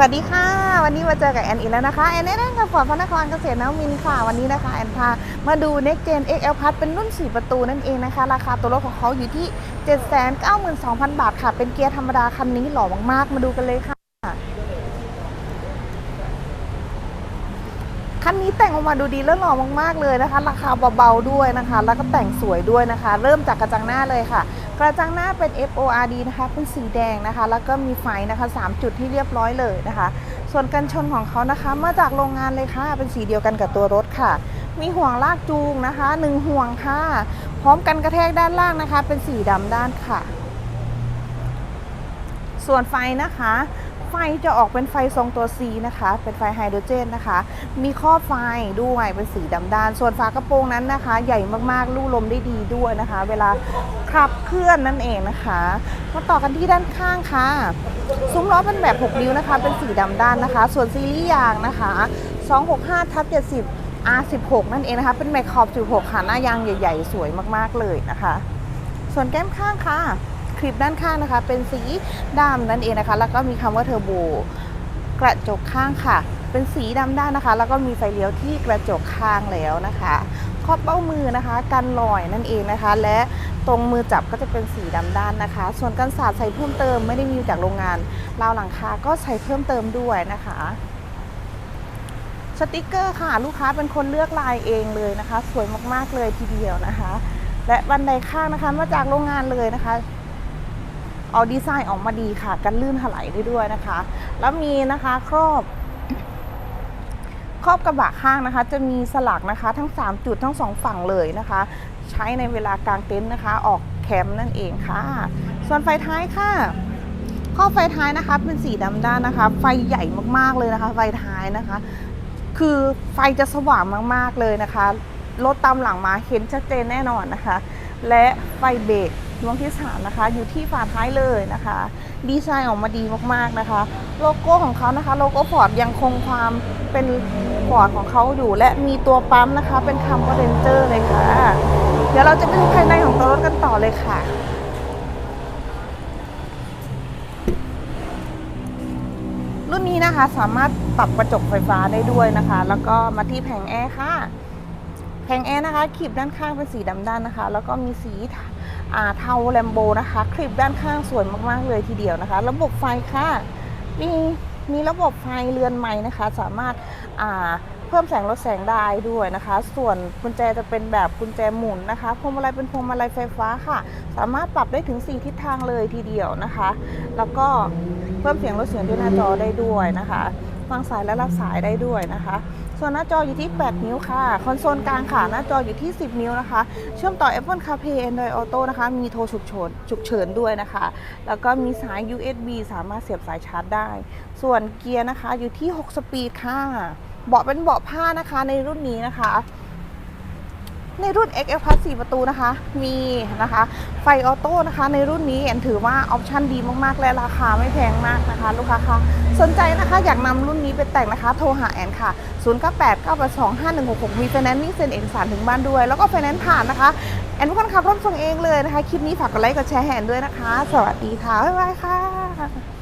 วัสดีค่ะ วันนี้มาเจอกับแอนอีกแล้วนะคะ แอนแอนกับฟอร์ดพระนครเกษตรนวมินค่ะ วันนี้นะคะ แอนพามาดู Next Gen XL Plus เป็นรุ่น 4 ประตูนั่นเองนะคะ ราคาตัวรถของเขาอยู่ที่ 792,000 บาทค่ะ เป็นเกียร์ธรรมดาคันนี้หล่อมากๆ มาดูกันเลยค่ะ คันนี้แต่งออกมาดูดีและหล่อมากๆเลยนะคะ ราคาเบาๆด้วยนะคะ แล้วก็แต่งสวยด้วยนะคะ เริ่มจากกระจังหน้าเลยค่ะ กระจังหน้าเป็น FORD นะคะ เป็นสีแดงนะคะ แล้วก็มีไฟนะคะ 3 จุดที่เรียบร้อยเลยนะคะ ส่วนกันชนของเขานะคะ มาจากโรงงานเลยค่ะ เป็นสีเดียวกันกับตัวรถค่ะ มีห่วงลากจูงนะคะหนึ่งห่วงค่ะ พร้อมกันกระแทกด้านล่างนะคะ เป็นสีดำด้านค่ะ ส่วนไฟนะคะ ไฟจะออกเป็นไฟทรงตัว C นะคะ เป็นไฟไฮโดรเจนนะคะ มีครอไฟด้วยเป็นสีดำด้าน ส่วนฝากระโปรงนั้นนะคะ ใหญ่มากๆลู่ลมได้ดีด้วยนะคะ เวลาขับเคลื่อนนั่นเองนะคะมาต่อกันที่ด้านข้างค่ะซุ้มล้อเป็นแบบ 6 นิ้วนะคะ เป็นสีดำด้านนะคะ ส่วนซีรีส์ยางนะคะ 265ทับ70 R16 นั่นเองนะคะ เป็นแมคขอบ 16 ค่ะ หน้ายางใหญ่ ๆ สวยมากๆเลยนะคะ ส่วนแก้มข้างค่ะ คลิปด้านข้างนะคะ เป็นสีดำนั่นเองนะคะ แล้วก็มีคำว่าเทอร์โบกระจกข้างค่ะ เป็นสีดำด้านนะคะ แล้วก็มีไฟเลี้ยวที่กระจกข้างแล้วนะคะครอบเบ้ามือนะคะกันรอยนั่นเองนะคะ และตรงมือจับก็จะเป็นสีดำด้านนะคะ ส่วนกันสาดใส่เพิ่มเติมไม่ได้มีจากโรงงานราวหลังคาก็ใส่เพิ่มเติมด้วยนะคะสติกเกอร์ค่ะลูกค้าเป็นคนเลือกลายเองเลยนะคะ สวยมากๆเลยทีเดียวนะคะ และบันไดข้างนะคะมาจากโรงงานเลยนะคะ เอาดีไซน์ออกมาดีค่ะ กันลื่นถลายได้ด้วยนะคะ แล้วมีนะคะครอบครอบกระบะข้างนะคะ จะมีสลักนะคะทั้ง 3 จุดทั้ง 2 ฝั่งเลยนะคะ ใช้ในเวลากลางเต็นท์นะคะ ออกแคมป์นั่นเองค่ะ ส่วนไฟท้ายค่ะข้อไฟท้ายนะคะเป็นสีดำด้านนะคะ ไฟใหญ่มากๆเลยนะคะ ไฟท้ายนะคะ คือไฟจะสว่างมากๆเลยนะคะรถตามหลังมาเห็นชัดเจนแน่นอนนะคะ และไฟเบรก ดวงที่สามนะคะ อยู่ที่ฝาท้ายเลยนะคะ ดีไซน์ออกมาดีมากๆนะคะ โลโก้ของเขานะคะโลโก้ฟอร์ดยังคงความเป็นฟอร์ดของเขาอยู่ และมีตัวปั๊มนะคะ เป็นคำว่าเรนเจอร์เลยค่ะ เดี๋ยวเราจะไปดูภายในของตัวรถกันต่อเลยค่ะรุ่นนี้นะคะสามารถปรับกระจกไฟฟ้าได้ด้วยนะคะ แล้วก็มาที่แผงแอร์ค่ะ แผงแอร์นะคะคลิปด้านข้างเป็นสีดำด้านนะคะ แล้วก็มีสี เทาแลมโบนะคะ คลิปด้านข้างสวยมากๆเลยทีเดียวนะคะ ระบบไฟค่ะ มีมีระบบไฟเรือนไม้นะคะ สามารถอาเพิ่มแสงลดแสงได้ด้วยนะคะ ส่วนกุญแจจะเป็นแบบกุญแจหมุนนะคะพวงมาลัยเป็นพวงมาลัยไฟฟ้าค่ะ สามารถปรับได้ถึง 4 ทิศทางเลยทีเดียวนะคะ แล้วก็เพิ่มเสียงลดเสียงด้วยหน้าจอได้ด้วยนะคะฟังสายและรับสายได้ด้วยนะคะ ส่วนหน้าจออยู่ที่ 8 นิ้วค่ะ คอนโซลกลางค่ะ หน้าจออยู่ที่ 10 นิ้วนะคะ เชื่อมต่อ Apple CarPlay Android Auto นะคะ มีโทรฉุกเฉินฉุกเฉินด้วยนะคะ แล้วก็มีสาย USB สามารถเสียบสายชาร์จได้ ส่วนเกียร์นะคะอยู่ที่ 6 สปีดค่ะ เบาะเป็นเบาะผ้านะคะในรุ่นนี้นะคะ ในรุ่น XL Plus 4 ประตูนะคะ มีนะคะ ไฟออโต้นะคะ ในรุ่นนี้แอนถือว่าออปชันดีมากๆ และราคาไม่แพงมากนะคะ ลูกค้าคะสนใจนะคะอยากนำรุ่นนี้ไปแต่งนะคะ โทรหาแอนค่ะ 0 9 8 9 8 2 5 1 6 6 มีไฟแนนซ์มิ่งเซ็นเอกสารถึงบ้านด้วย แล้วก็ไฟแนนซ์ผ่านนะคะ แอนทุกคนขับรถส่งเองเลยนะคะ คลิปนี้ฝากกดไลค์กดแชร์แอนด้วยนะคะ สวัสดีค่ะบ๊ายบายค่ะ